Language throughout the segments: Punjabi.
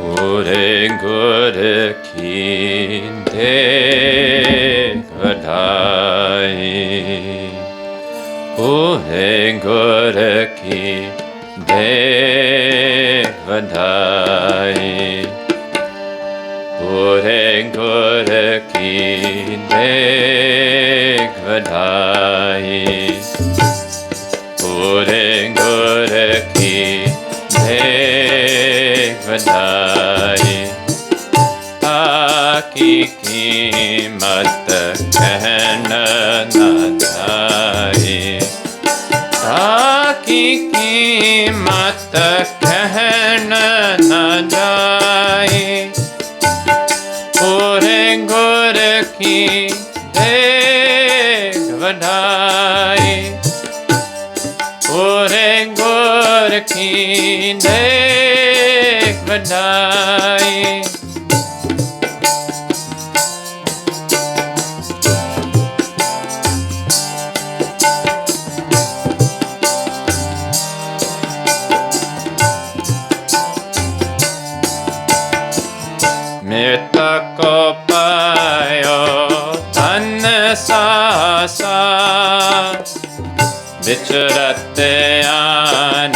오랜 걸었긴 대가다이 오랜 걸었긴 대가다이 오랜 걸었긴 대가다이 오랜 걸었긴 ਵਧਾਈ ਆਕੀ ਕੀਮਤ ਕਹਿਣ ਨਾ ਜਾਏ ਆਕੀ ਕੀਮਤ ਕਹਿਣ ਨਾ ਜਾਏ ਪੂਰੇ ਗੁਰ ਕੀ ਦੇਗ ਵਧਾਈ ਪੂਰੇ ਗੁਰ ਕੀ ਦੇਗ ਵਿਚਰਤੇ ਆਨ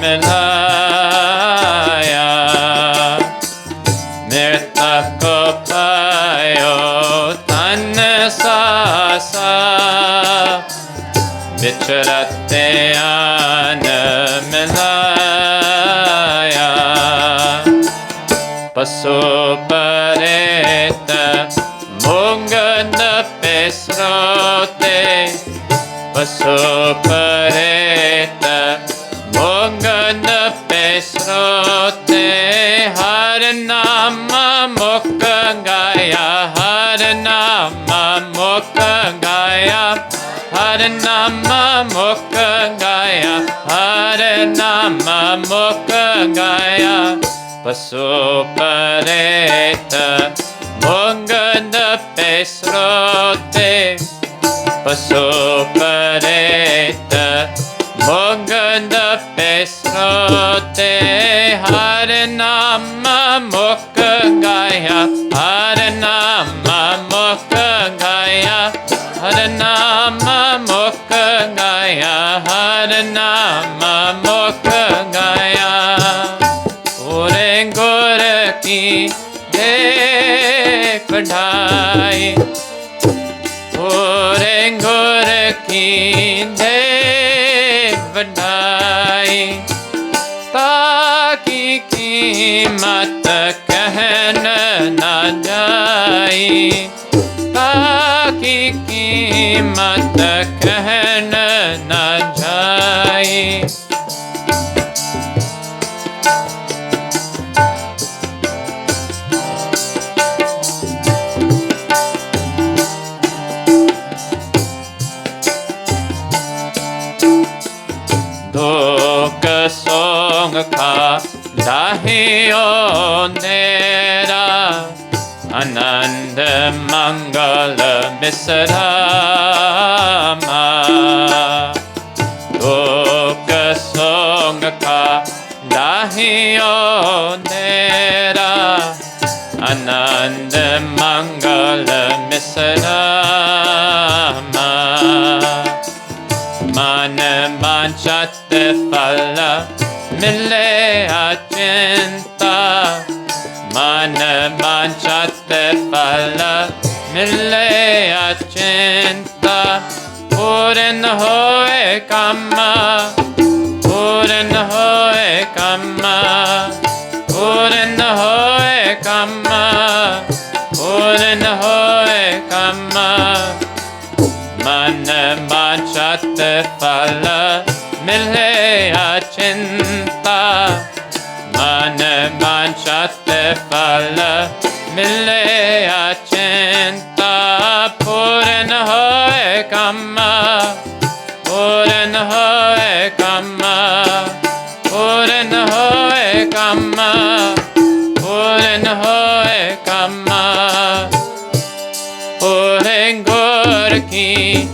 ਮਿਲਾਇਆ। ਨਿਰਤਾ ਕੋ ਪਾਇਓ ਤਨ ਸਾਸਾ। ਵਿਚਰਤੇ ਆਨ ਮਿਲਾਇਆ। ਪਸੋ ਪਰੇਤ ਮੋਗਨ ਪੈਸਰਾ। Vasubharita Mungana Pesrote Harinama Mukangaya Harinama Mukangaya Harinama Mukangaya Harinama Mukangaya Pasupareta Mungana Pesrote Pasupareta ਹਰ ਨਾਮ ਮੁਖ ਗਾਇਆ, ਹਰ ਨਾਮ ਮੁਖ ਗਾਇਆ, ਹਰ ਨਾਮ ਮੁਖ ਗਾਇਆ, ਹਰ ਨਾਮ ਮੁਖ ਗਾਇਆ। ਓਰੇ ਗੁਰ ਕੀ ਦੇ ਕਢਾਈ ਓਰੇ ਗੁਰ ਕੀ ਦੇ ਵਡਾਈ ਹਿੰਮਤ ਕਹਿਨ ਨਾ ਜਾਈ। ਹਾਕੀ ਕੀਮਤ ਕਹਿਨ ਬਿਸਰਾਮਾ ਦੁਖ ਸੰਗ ਕਾ ਨਾਹੀਓ ਨੇਰਾ ਆਨੰਦ ਮੰਗਲ ਮਿਸਰਾਮਾ ਮਨ ਮੰਚਤ ਫਲ ਮਿਲੇ ਆਚਿੰਤਾ ਮਨ ਮੰਚਤ ਫਲ ਮਿਲੇ ਅਚਿੰਤਾ, ਪੂਰਨ ਹੋਏ ਕੰਮ, ਪੂਰਨ ਹੋਏ ਕੰਮ, ਪੂਰਨ ਹੋਏ ਕੰਮ, ਪੂਰਨ ਹੋਏ ਕੰਮ। ਮਨ ਮਾਚਤ ਫਲ ਮਿਲੇ ਅਚਿੰਤਾ, ਮਨ ਮਾਚਤ ਫਲ ਮਿਲੇ ਆਚੈਂਤਾ ਪੂਰਨ ਹੋਏ ਕੰਮ ਪੂਰਨ ਹੋਏ ਕੰਮ ਪੂਰਨ ਹੋਏ ਕੰਮ ਪੂਰਨ ਹੋਏ ਕੰਮ ਹੋਰੇ ਗੁਰ ਕੀ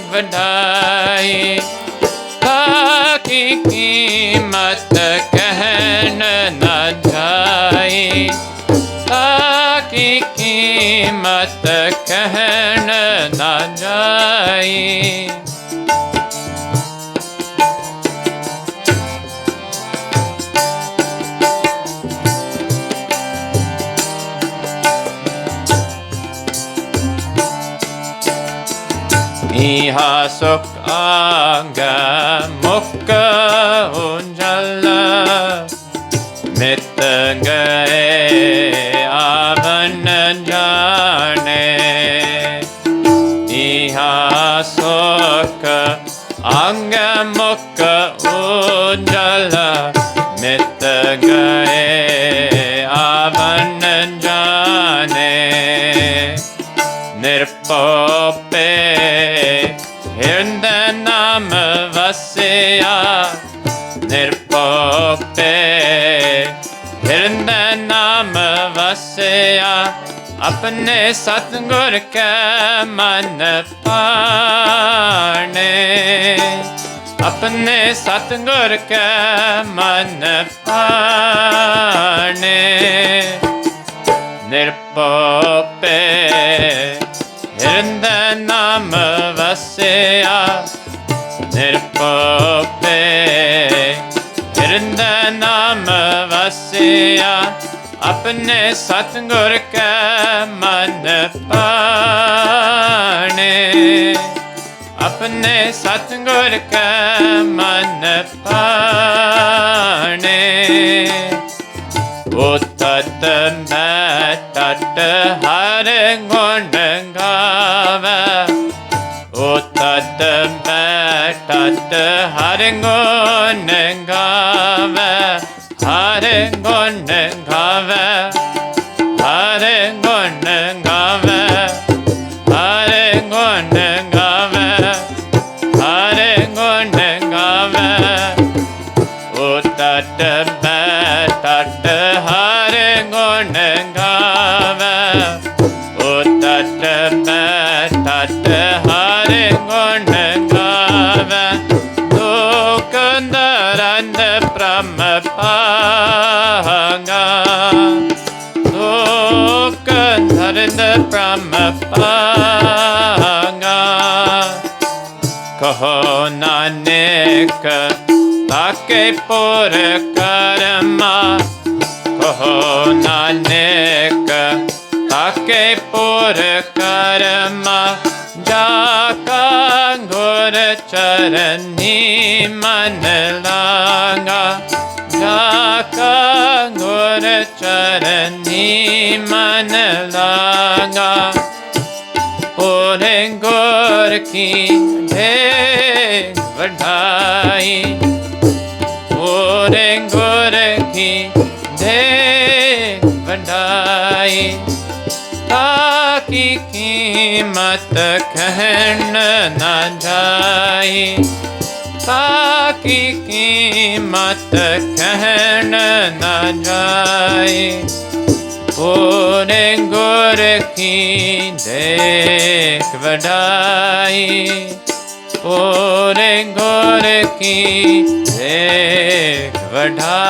ਵਡਾਈ। ਤਾਕੀ ਕੀਮਤ ਕਹਿਣ ਨਾ ਜਾਈ। ਤਾਕੀ ਕੀਮਤ ਕਹਿਣ ਨਾ ਜਾਈ। ਇਹਾ ਸੁਖ ਆਂਗ ਮੁਕ ਹੁੰਜਲ ਮਿਤ ਗਏ ਆਵਨ ਜਾਣੇ ਇਹਾ ਸੁਖ ਅੰਗ ਮੁਕ ਉਜਲ ਮਿਤ ਗਏ ਆਵਨ ਹਿਰਦੈ ਨਾਮ ਵਸਿਆ, ਆਪਣੇ ਸਤਿਗੁਰ ਕੈ ਮਨ ਪਾਣੇ ਆਪਣੇ ਸਤਿਗੁਰ ਕੈ ਮਨ ਪਾਣੇ ਨਿਰਪੋਪੇ ਹਿਰਦੈ ਨਾਮ ਵਸਿਆ ਆਪਣੇ ਸਤਿਗੁਰ ਕੈ ਮਨ ਪਾਣੇ ਆਪਣੇ ਸਤਿਗੁਰ ਕੈ ਮਨ ਪਾਣੇ O tat ਮੈਂ ਤਟ ਹਰ ਗੁਣ ਗਾਵੇ। O tat ਮੈਂ ਤਟ ਹਰ ਗੁਣ ਗਾਵੇ। ਹਰ ਗੁਣ ਹਰ ਨਾਨਕ ਤਾਕੇ ਪੁਰ ਕਰਮਾ ਕਹੋ ਨਾਨਕ ਤਾਕੇ ਪੁਰ ਕਰਮਾ ਜਾ ਕਾ ਗੁਰ ਚਰਨੀ ਮਨ ਲਾਗਾ ਜਾ ਕਾ ਗੁਰ ਚਰਨੀ ਮਨ ਲਾਗਾ ਪੂਰੇ ਗੁਰ ਕੀ ਦੇ ਵਡਾਈ ਪੂਰੇ ਗੁਰ ਕੀ ਦੇ ਵਡਾਈ। ਤਾਕੀ ਕੀਮਤ ਕਹਿਣ ਨਾ ਜਾਈ। ਤਾਕੀ ਕੀਮਤ ਕਹਿਣ ਨਾ ਜਾਈ। ਪੂਰੇ ਗੁਰ ਕੀ ਦੇਖ ਵਡਾਈ। ओरे की एक वधा